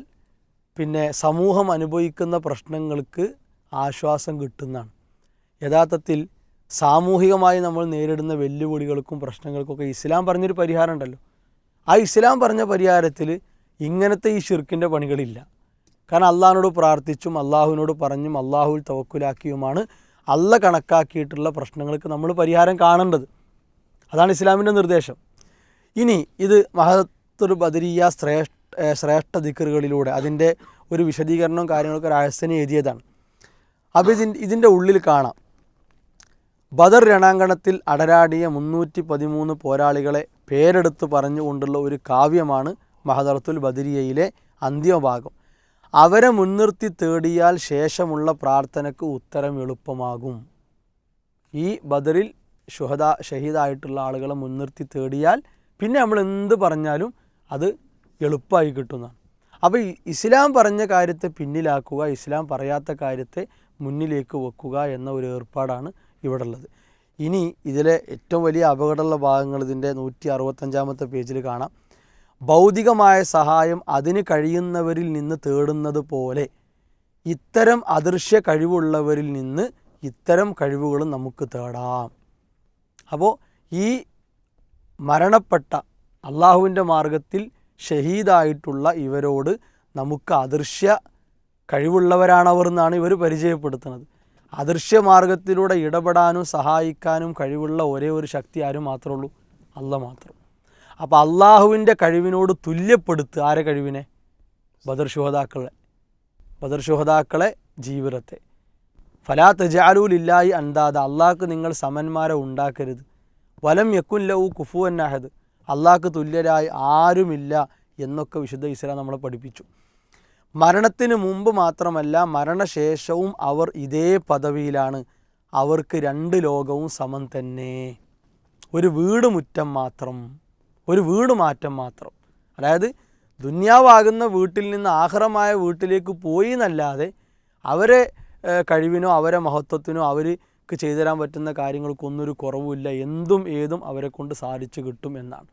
പിന്നെ സമൂഹം അനുഭവിക്കുന്ന പ്രശ്നങ്ങൾക്ക് ആശ്വാസം കിട്ടുന്നതാണ്. യഥാർത്ഥത്തിൽ സാമൂഹികമായി നമ്മൾ നേരിടുന്ന വെല്ലുവിളികൾക്കും പ്രശ്നങ്ങൾക്കൊക്കെ ഇസ്ലാം പറഞ്ഞൊരു പരിഹാരം ഉണ്ടല്ലോ. ആ ഇസ്ലാം പറഞ്ഞ പരിഹാരത്തിൽ ഇങ്ങനത്തെ ഈ ഷിർക്കിന്റെ പണികളില്ല. കാരണം അള്ളാഹിനോട് പ്രാർത്ഥിച്ചും അള്ളാഹുവിനോട് പറഞ്ഞും അള്ളാഹുവിൽ തവക്കുലാക്കിയുമാണ് അല്ല കണക്കാക്കിയിട്ടുള്ള പ്രശ്നങ്ങൾക്ക് നമ്മൾ പരിഹാരം കാണേണ്ടത്. അതാണ് ഇസ്ലാമിന്റെ നിർദ്ദേശം. ഇനി ഇത് മഹത്തുൽ ബദരിയ ശ്രേഷ്ഠ ശ്രേഷ്ഠ ദിക്കറുകളിലൂടെ അതിന്റെ ഒരു വിശദീകരണവും കാര്യങ്ങളൊക്കെ രാജസ്ഥാനി എഴുതിയതാണ്. അപ്പോൾ ഇതിന്റെ ഉള്ളിൽ കാണാം. ബദർ രണാങ്കണത്തിൽ അടരാടിയ മുന്നൂറ്റി പതിമൂന്ന് പോരാളികളെ പേരെടുത്ത് പറഞ്ഞുകൊണ്ടുള്ള ഒരു കാവ്യമാണ് മഹദറത്തുൽ ബദരിയയിലെ അന്ത്യഭാഗം അവരെ മുൻനിർത്തി തേടിയാൽ ശേഷമുള്ള പ്രാർത്ഥനയ്ക്ക് ഉത്തരം എളുപ്പമാകും. ഈ ബദറിൽ ഷുഹദ ഷഹീദായിട്ടുള്ള ആളുകളെ മുൻനിർത്തി തേടിയാൽ പിന്നെ നമ്മൾ എന്ത് പറഞ്ഞാലും അത് എളുപ്പമായി കിട്ടുന്നതാണ്. അപ്പോൾ ഇസ്ലാം പറഞ്ഞ കാര്യത്തെ പിന്നിലാക്കുക ഇസ്ലാം പറയാത്ത കാര്യത്തെ മുന്നിലേക്ക് വെക്കുക എന്ന ഒരു ഏർപ്പാടാണ് ഇവിടെ ഉള്ളത് ഇനി ഇതിലെ ഏറ്റവും വലിയ അപകടമുള്ള ഭാഗങ്ങൾ ഇതിന്റെ നൂറ്റി അറുപത്തഞ്ചാമത്തെ പേജിൽ കാണാം. ഭൗതികമായ സഹായം അതിന് കഴിയുന്നവരിൽ നിന്ന് തേടുന്നത് പോലെ ഇത്തരം അദൃശ്യ കഴിവുള്ളവരിൽ നിന്ന് ഇത്തരം കഴിവുകളും നമുക്ക് തേടാം. അപ്പോൾ ഈ മരണപ്പെട്ട അള്ളാഹുവിന്റെ മാർഗത്തിൽ ഷഹീദായിട്ടുള്ള ഇവരോട് നമുക്ക് അദൃശ്യ കഴിവുള്ളവരാണവർ എന്നാണ് ഇവർ പരിചയപ്പെടുത്തുന്നത്. അദൃശ്യ മാർഗത്തിലൂടെ ഇടപെടാനും സഹായിക്കാനും കഴിവുള്ള ഒരേ ഒരു ശക്തി ആരും മാത്രമേ ഉള്ളൂ അല്ല മാത്രം. അപ്പോൾ അള്ളാഹുവിന്റെ കഴിവിനോട് തുല്യപ്പെടുത്തുക ആരെ കഴിവിനെ? ബദർ ശുഹതാക്കളെ ബദർ ശുഹതാക്കളെ ജീവിതത്തെ. ഫലാ തജാലൂലില്ലായി അന്താദ അള്ളാഹ്ക്ക് നിങ്ങൾ സമന്മാരെ ഉണ്ടാക്കരുത്. വലം യക്കുൻ ലവു കുഫു എന്നാഹത് അള്ളാഹ്ക്ക് തുല്യരായി ആരുമില്ല എന്നൊക്കെ വിശുദ്ധ ഇസ്ലാം നമ്മളെ പഠിപ്പിച്ചു. മരണത്തിന് മുമ്പ് മാത്രമല്ല മരണശേഷവും അവർ ഇതേ പദവിയിലാണ്. അവർക്ക് രണ്ട് ലോകവും സമം തന്നെ. ഒരു വീട് മുറ്റം മാത്രം. ഒരു വീട് മാറ്റം മാത്രം. അതായത് ദുന്യാവാകുന്ന വീട്ടിൽ നിന്ന് ആഹ്റമായ വീട്ടിലേക്ക് പോയി എന്നല്ലാതെ അവരെ കഴിവിനോ അവരെ മഹത്വത്തിനോ അവർക്ക് ചെയ്തു തരാൻ പറ്റുന്ന കാര്യങ്ങൾക്കൊന്നൊരു കുറവുമില്ല. എന്തും ഏതും അവരെ കൊണ്ട് സാധിച്ചു കിട്ടും എന്നാണ്.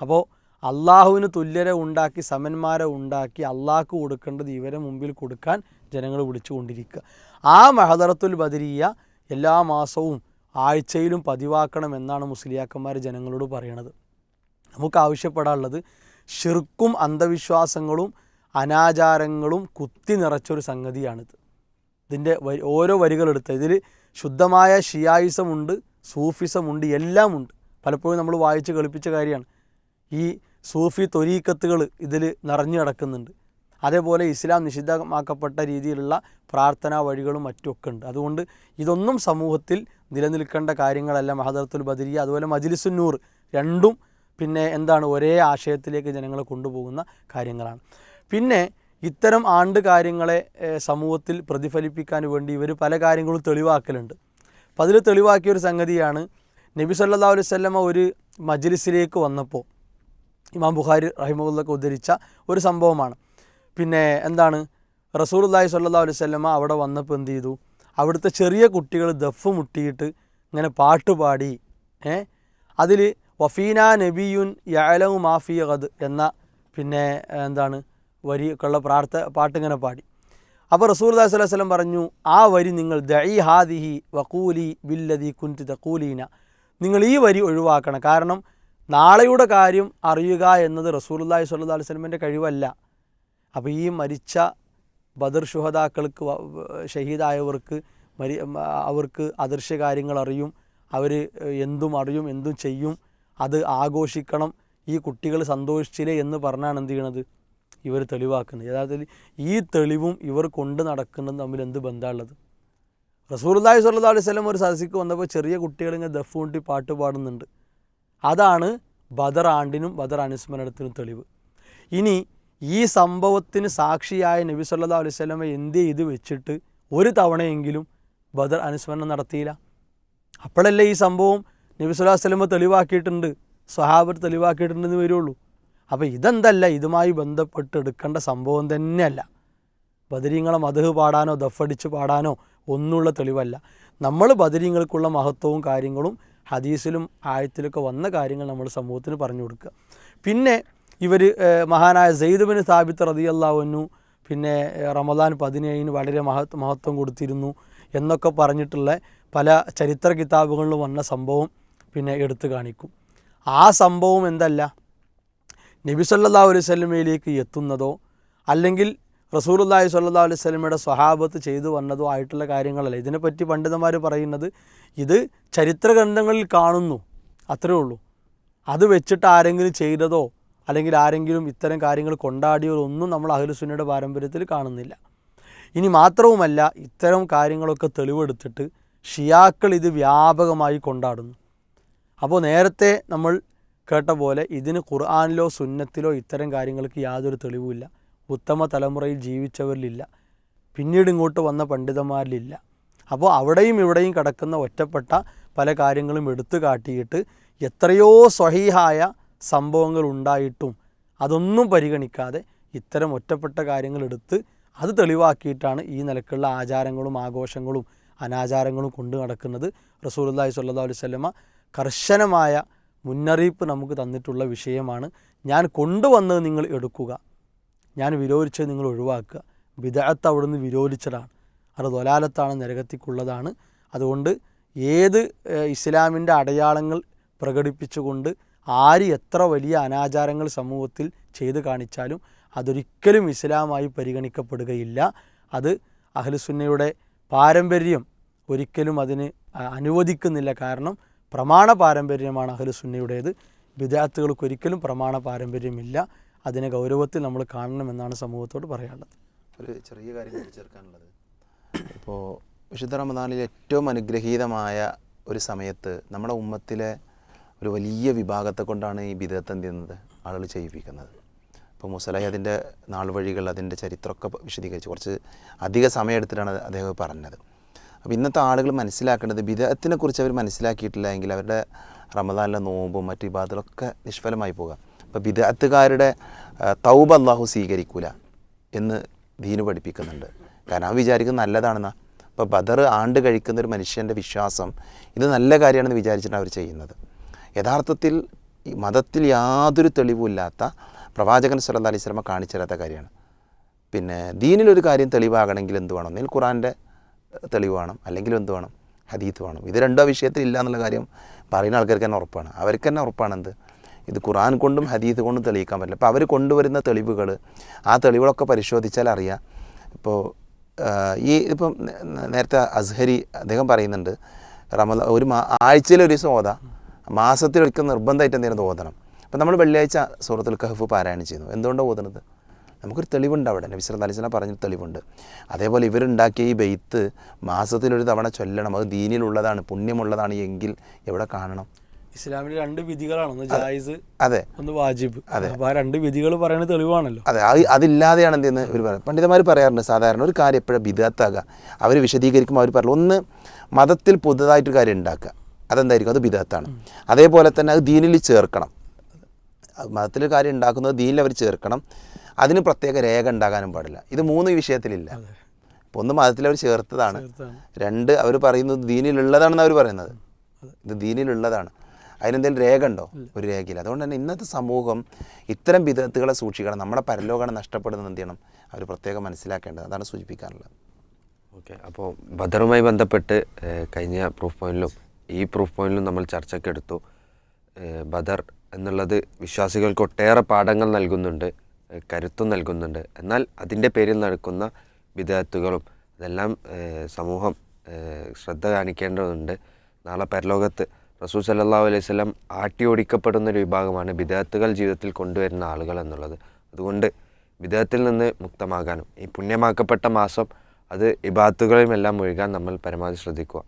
അപ്പോൾ അള്ളാഹുവിന് തുല്യരെ ഉണ്ടാക്കി സമന്മാരെ ഉണ്ടാക്കി അള്ളാഹ്ക്ക് കൊടുക്കേണ്ടത് ഇവരെ മുമ്പിൽ കൊടുക്കാൻ ജനങ്ങൾ വിളിച്ചുകൊണ്ടിരിക്കുക. ആ മഹദറത്തുൽ ബദരിയ എല്ലാ മാസവും ആഴ്ചയിലും പതിവാക്കണം എന്നാണ് മുസ്ലിയാക്കന്മാർ ജനങ്ങളോട് പറയണത്. നമുക്ക് ആവശ്യപ്പെടാനുള്ളത് ഷിർക്കും അന്ധവിശ്വാസങ്ങളും അനാചാരങ്ങളും കുത്തി നിറച്ചൊരു സംഗതിയാണിത്. ഇതിന്റെ ഓരോ വരികളെടുത്ത് ഇതിൽ ശുദ്ധമായ ഷിയായിസമുണ്ട് സൂഫിസമുണ്ട് എല്ലാമുണ്ട്. പലപ്പോഴും നമ്മൾ വായിച്ച് കളിപ്പിച്ച കാര്യമാണ്. ഈ സൂഫി തൊരീക്കത്തുകൾ ഇതിൽ നിറഞ്ഞു കിടക്കുന്നുണ്ട്. അതേപോലെ ഇസ്ലാം നിഷിദ്ധമാക്കപ്പെട്ട രീതിയിലുള്ള പ്രാർത്ഥനാ വഴികളും മറ്റുമൊക്കെ ഉണ്ട്. അതുകൊണ്ട് ഇതൊന്നും സമൂഹത്തിൽ നിലനിൽക്കേണ്ട കാര്യങ്ങളല്ല. മഹദർത്തുൽ ബദരിയ അതുപോലെ മജിലിസുന്നൂർ രണ്ടും പിന്നെ എന്താണ് ഒരേ ആശയത്തിലേക്ക് ജനങ്ങളെ കൊണ്ടുപോകുന്ന കാര്യങ്ങളാണ്. പിന്നെ ഇത്തരം ആണ്ട് കാര്യങ്ങളെ സമൂഹത്തിൽ പ്രതിഫലിപ്പിക്കാൻ വേണ്ടി ഇവർ പല കാര്യങ്ങളും തെളിവാക്കലുണ്ട്. അപ്പോൾ അതിൽ തെളിവാക്കിയ ഒരു സംഗതിയാണ് നബി സല്ലാ അലൈഹി സ്വല്ലമ ഒരു മജ്ലിസിലേക്ക് വന്നപ്പോൾ ഇമാം ബുഖാരി റഹിമുള്ളൊക്കെ ഉദ്ധരിച്ച ഒരു സംഭവമാണ്. പിന്നെ എന്താണ്? റസൂലുള്ളാഹി സല്ലാ അലൈഹി വസല്ലമ അവിടെ വന്നപ്പോൾ എന്ത് ചെയ്തു? അവിടുത്തെ ചെറിയ കുട്ടികൾ ദഫ് മുട്ടിയിട്ട് ഇങ്ങനെ പാട്ട് പാടി ഏ? അതിൽ വഫീന നബിയുൻ യഅലമു മാഫി ഖദ് എന്ന പിന്നെ എന്താണ്? വരി ഉള്ള പ്രാർത്ഥ പാട്ടിങ്ങനെ പാടി. അപ്പോൾ റസൂൽ അല്ലാഹി അലൈഹി വസല്ലം പറഞ്ഞു ആ വരി നിങ്ങൾ ദഈ ഹാദിഹി വക്കൂലി ബില്ലതി കുന്തി തക്കൂലീന നിങ്ങൾ ഈ വരി ഒഴിവാക്കണം. കാരണം നാളെയുടെ കാര്യം അറിയുക എന്നത് റസൂലുള്ളാഹി സ്വല്ലു അലൈഹി വസല്ലമയുടെ കഴിവല്ല. അപ്പോൾ ഈ മരിച്ച ബദർ ഷുഹദാക്കൾക്ക് ഷഹീദായവർക്ക് മരി അവർക്ക് അദൃശ്യ കാര്യങ്ങൾ അറിയും. അവർ എന്തും അറിയും എന്തും ചെയ്യും. അത് ആഘോഷിക്കണം. ഈ കുട്ടികൾ സന്തോഷിച്ചില്ലേ എന്ന് പറഞ്ഞാണ് എന്ത് ചെയ്യണത്? ഇവർ തെളിവാക്കുന്നത്. യഥാർത്ഥത്തിൽ ഈ തെളിവും ഇവർ കൊണ്ട് നടക്കുന്നതും തമ്മിൽ എന്ത് ബന്ധമുള്ളത്? റസൂർദായ് സല്ലാ അലൈഹി ഒരു സദസ്സിക്ക് വന്നപ്പോൾ ചെറിയ കുട്ടികളിങ്ങനെ ദഫ് കൂട്ടി പാട്ട് പാടുന്നുണ്ട്. അതാണ് ബദർ ആണ്ടിനും ബദർ അനുസ്മരണത്തിനും തെളിവ്. ഇനി ഈ സംഭവത്തിന് സാക്ഷിയായ നബി സല്ലാ അലൈഹി സ്വലമ എന്ത് ചെയ്ത് വെച്ചിട്ട് ഒരു തവണയെങ്കിലും ബദർ അനുസ്മരണം നടത്തിയില്ല? അപ്പോഴല്ലേ ഈ സംഭവം നബി സല്ലാ വസ്ലമ തെളിവാക്കിയിട്ടുണ്ട് സ്വഹാബർ തെളിവാക്കിയിട്ടുണ്ടെന്ന് വരുള്ളൂ. അപ്പോൾ ഇതെന്തല്ല ഇതുമായി ബന്ധപ്പെട്ട് എടുക്കേണ്ട സംഭവം തന്നെയല്ല. ബദരീങ്ങളെ മധു പാടാനോ ദഫടിച്ച് പാടാനോ ഒന്നുള്ള തെളിവല്ല. നമ്മൾ ബദരീങ്ങൾക്കുള്ള മഹത്വവും കാര്യങ്ങളും ഹദീസിലും ആയത്തിലൊക്കെ വന്ന കാര്യങ്ങൾ നമ്മൾ സമൂഹത്തിന് പറഞ്ഞു കൊടുക്കുക. പിന്നെ ഇവർ മഹാനായ സെയ്ദുബിന് സ്ഥാപിത്ത് റതിയല്ലാവുന്നു പിന്നെ റമദാൻ പതിനേഴിന് വളരെ മഹത്വ മഹത്വം കൊടുത്തിരുന്നു എന്നൊക്കെ പറഞ്ഞിട്ടുള്ള പല ചരിത്ര കിതാബുകളിലും വന്ന സംഭവം പിന്നെ എടുത്തു കാണിക്കും. ആ സംഭവം എന്തല്ല? നബി സല്ലല്ലാഹു അലൈഹി സ്വലമയിലേക്ക് എത്തുന്നതോ അല്ലെങ്കിൽ റസൂലുള്ളാഹി സ്വല്ലല്ലാഹു അലൈഹി സ്വലമയുടെ സ്വഹാബത്ത് ചെയ്തു വന്നതോ ആയിട്ടുള്ള കാര്യങ്ങളല്ല? ഇതിനെപ്പറ്റി പണ്ഡിതന്മാർ പറയുന്നത് ഇത് ചരിത്ര ഗ്രന്ഥങ്ങളിൽ കാണുന്നു. അത്രേ ഉള്ളൂ. അത് വെച്ചിട്ട് ആരെങ്കിലും ചെയ്തതോ അല്ലെങ്കിൽ ആരെങ്കിലും ഇത്തരം കാര്യങ്ങൾ കൊണ്ടാടിയോ ഒന്നും നമ്മൾ അഹ്ലുസുന്നയുടെ പാരമ്പര്യത്തിൽ കാണുന്നില്ല. ഇനി മാത്രവുമല്ല ഇത്തരം കാര്യങ്ങളൊക്കെ തെളിവെടുത്തിട്ട് ഷിയാക്കൾ ഇത് വ്യാപകമായി കൊണ്ടാടുന്നു. അപ്പോൾ നേരത്തെ നമ്മൾ കേട്ട പോലെ ഇതിന് ഖുർആാനിലോ സുന്നത്തിലോ ഇത്തരം കാര്യങ്ങൾക്ക് യാതൊരു തെളിവുമില്ല. ഉത്തമ തലമുറയിൽ ജീവിച്ചവരിലില്ല. പിന്നീട് ഇങ്ങോട്ട് വന്ന പണ്ഡിതന്മാരിലില്ല. അപ്പോൾ അവിടെയും ഇവിടെയും കിടക്കുന്ന ഒറ്റപ്പെട്ട പല കാര്യങ്ങളും എടുത്തു കാട്ടിയിട്ട് എത്രയോ സ്വഹീഹായ സംഭവങ്ങൾ ഉണ്ടായിട്ടും അതൊന്നും പരിഗണിക്കാതെ ഇത്തരം ഒറ്റപ്പെട്ട കാര്യങ്ങൾ എടുത്ത് അത് തെളിവാക്കിയിട്ടാണ് ഈ നിലക്കുള്ള ആചാരങ്ങളും ആഘോഷങ്ങളും അനാചാരങ്ങളും കൊണ്ടു നടക്കുന്നത്. റസൂലുള്ളാഹി സ്വല്ലല്ലാഹു അലൈഹി വസല്ലമ കർശനമായ മുന്നറിയിപ്പ് നമുക്ക് തന്നിട്ടുള്ള വിഷയമാണ്. ഞാൻ കൊണ്ടുവന്നത് നിങ്ങൾ എടുക്കുക. ഞാൻ വിരോധിച്ചത് നിങ്ങൾ ഒഴിവാക്കുക. വിദഗത്ത് അവിടുന്ന് വിരോധിച്ചതാണ്. അത് ദൊലാലത്താണ് നരകത്തിക്കുള്ളതാണ്. അതുകൊണ്ട് ഏത് ഇസ്ലാമിന്റെ അടയാളങ്ങൾ പ്രകടിപ്പിച്ചുകൊണ്ട് ആര് എത്ര വലിയ അനാചാരങ്ങൾ സമൂഹത്തിൽ ചെയ്തു കാണിച്ചാലും അതൊരിക്കലും ഇസ്ലാമായി പരിഗണിക്കപ്പെടുകയില്ല. അത് അഹ്ലുസുന്നയുടെ പാരമ്പര്യം ഒരിക്കലും അതിന് അനുവദിക്കുന്നില്ല. കാരണം പ്രമാണ പാരമ്പര്യമാണ് അഹ്ലുസുന്നയുടേത്. വിദ്യാർത്ഥികൾക്ക് ഒരിക്കലും പ്രമാണ പാരമ്പര്യമില്ല. അതിനെ ഗൗരവത്തിൽ നമ്മൾ കാണണമെന്നാണ് സമൂഹത്തോട് പറയാനുള്ളത്. ഒരു ചെറിയ കാര്യം ചേർക്കാനുള്ളത്. ഇപ്പോൾ വിശുദ്ധ റമദാനിൽ ഏറ്റവും അനുഗ്രഹീതമായ ഒരു സമയത്ത് നമ്മുടെ ഉമ്മത്തിലെ ഒരു വലിയ വിഭാഗത്തെ കൊണ്ടാണ് ഈ ബിദത്ത് എന്ത് ആളുകൾ ചെയ്യിപ്പിക്കുന്നത്. ഇപ്പോൾ മുസലായി അതിന്റെ നാൾ വഴികൾ അതിന്റെ ചരിത്രമൊക്കെ വിശദീകരിച്ച് കുറച്ച് അധിക സമയം എടുത്തിട്ടാണ് അദ്ദേഹം പറഞ്ഞത്. അപ്പോൾ ഇന്നത്തെ ആളുകൾ മനസ്സിലാക്കേണ്ടത് ബിദത്തിനെ കുറിച്ച് അവർ മനസ്സിലാക്കിയിട്ടില്ല എങ്കിൽ അവരുടെ റമദാനിലെ നോമ്പും മറ്റു വിഭാഗത്തിലൊക്കെ നിഷ്ഫലമായി പോകുക അപ്പോൾ ബിദഅത്തുകാരുടെ തൗബ അള്ളാഹു സ്വീകരിക്കൂല എന്ന് ദീന് പഠിപ്പിക്കുന്നുണ്ട്. കാരണം അവൻ വിചാരിക്കുന്നത് നല്ലതാണെന്നാ. ഇപ്പോൾ ബദർ ആണ്ട് കഴിക്കുന്ന ഒരു മനുഷ്യന്റെ വിശ്വാസം ഇത് നല്ല കാര്യമാണെന്ന് വിചാരിച്ചിട്ടാണ് അവർ ചെയ്യുന്നത്. യഥാർത്ഥത്തിൽ മതത്തിൽ യാതൊരു തെളിവുമില്ലാത്ത പ്രവാചകൻ സല്ല അലൈഹി സ്വലമ കാണിച്ചു തരാത്ത കാര്യമാണ്. പിന്നെ ദീനിലൊരു കാര്യം തെളിവാകണമെങ്കിൽ എന്ത് വേണം? ഒന്നിൽ ഖുറാന്റെ തെളിവ് വേണം. അല്ലെങ്കിൽ എന്ത് വേണം? ഹദീത്ത് വേണം. ഇത് രണ്ടോ വിഷയത്തിൽ ഇല്ല എന്നുള്ള കാര്യം പറയുന്ന ആൾക്കാർക്ക് തന്നെ ഉറപ്പാണ്. അവർക്ക് തന്നെ ഉറപ്പാണ് എന്ത്? ഇത് ഖുറാൻ കൊണ്ടും ഹദീത് കൊണ്ടും തെളിയിക്കാൻ പറ്റില്ല. അപ്പോൾ അവർ കൊണ്ടുവരുന്ന തെളിവുകൾ ആ തെളിവുകളൊക്കെ പരിശോധിച്ചാൽ അറിയാം. ഇപ്പോൾ ഈ ഇപ്പം നേരത്തെ അസ്ഹരി അദ്ദേഹം പറയുന്നുണ്ട് റമദ ഒരു മാ ആഴ്ചയിൽ ഒരു ദിവസം ഓതാം. മാസത്തിലൊരിക്കൽ നിർബന്ധമായിട്ട് എന്തെങ്കിലും ഓതണം. അപ്പം നമ്മൾ വെള്ളിയാഴ്ച സൂറത്തുൽ കഹഫ് പാരായണം ചെയ്യുന്നു. എന്തുകൊണ്ടാണ് ഓതുന്നത്? നമുക്കൊരു തെളിവുണ്ട് അവിടെ. നബി വസല്ലം പറഞ്ഞ തെളിവുണ്ട്. അതേപോലെ ഇവരുണ്ടാക്കിയ ഈ ബെയ്ത്ത് മാസത്തിലൊരു തവണ ചൊല്ലണം. അത് ദീനിലുള്ളതാണ് പുണ്യമുള്ളതാണ് എങ്കിൽ എവിടെ കാണണം? ഇസ്ലാമിൽ രണ്ട് വിധികളാണ്. ജായിസ് അതെ. ഒന്ന് വാജിബ്. അപ്പോൾ ആ രണ്ട് വിധികൾ പറയുന്ന തെളിവാണല്ലോ. അതെ അത് അതില്ലാതെയാണ് എന്ത് പറയുന്നത്. പണ്ഡിതന്മാർ പറയാറുണ്ട് സാധാരണ ഒരു കാര്യം എപ്പോഴും ബിദാത്താകുക അവർ വിശദീകരിക്കുമ്പോൾ അവർ പറഞ്ഞു ഒന്ന് മതത്തിൽ പുതുതായിട്ടൊരു കാര്യം ഉണ്ടാക്കുക. അതെന്തായിരിക്കും? അത് ബിദാത്താണ്. അതേപോലെ തന്നെ അത് ദീനിൽ ചേർക്കണം. അത് മതത്തിൽ കാര്യം ഉണ്ടാക്കുന്നത് ദീനിൽ അവർ ചേർക്കണം. അതിന് പ്രത്യേക രേഖ ഉണ്ടാകാനും പാടില്ല. ഇത് മൂന്ന് വിഷയത്തിലില്ല. ഇപ്പോൾ ഒന്ന് മതത്തിൽ അവർ ചേർത്തതാണ്. രണ്ട് അവർ പറയുന്നത് ദീനിലുള്ളതാണെന്ന് അവർ പറയുന്നത്. ഇത് ദീനിലുള്ളതാണ്. അതിനെന്തെങ്കിലും രേഖ ഉണ്ടോ? ഒരു രേഖയില്ല. അതുകൊണ്ട് തന്നെ ഇന്നത്തെ സമൂഹം ഇത്തരം വിധത്തുകളെ സൂക്ഷിക്കണം. നമ്മുടെ പരലോകമാണ് നഷ്ടപ്പെടുന്നത്. എന്ത് ചെയ്യണം? അവർ പ്രത്യേകം മനസ്സിലാക്കേണ്ടത്. അതാണ് സൂചിപ്പിക്കാറുള്ളത് ഓക്കെ. അപ്പോൾ ബദറുമായി ബന്ധപ്പെട്ട് കഴിഞ്ഞ പ്രൂഫ് പോയിന്റിലും ഈ പ്രൂഫ് പോയിന്റിലും നമ്മൾ ചർച്ചയ്ക്ക് എടുത്തു. ബദർ എന്നുള്ളത് വിശ്വാസികൾക്ക് ഒട്ടേറെ പാഠങ്ങൾ നൽകുന്നുണ്ട് കരുത്തും നൽകുന്നുണ്ട്. എന്നാൽ അതിന്റെ പേരിൽ നടക്കുന്ന വിദഗ്ധത്തുകളും അതെല്ലാം സമൂഹം ശ്രദ്ധ കാണിക്കേണ്ടതുണ്ട്. നാളെ പരലോകത്ത് റസൂൽ സല്ലല്ലാഹു അലൈഹി സ്വലം ആട്ടി ഓടിക്കപ്പെടുന്ന ഒരു വിഭാഗമാണ് വിദേഹത്തുകൾ ജീവിതത്തിൽ കൊണ്ടുവരുന്ന ആളുകൾ എന്നുള്ളത്. അതുകൊണ്ട് വിദേഹത്തിൽ നിന്ന് മുക്തമാകാനും ഈ പുണ്യമാക്കപ്പെട്ട മാസം അത് ഇബാത്തുകളിലുമെല്ലാം ഒഴുകാൻ നമ്മൾ പരമാവധി ശ്രദ്ധിക്കുക.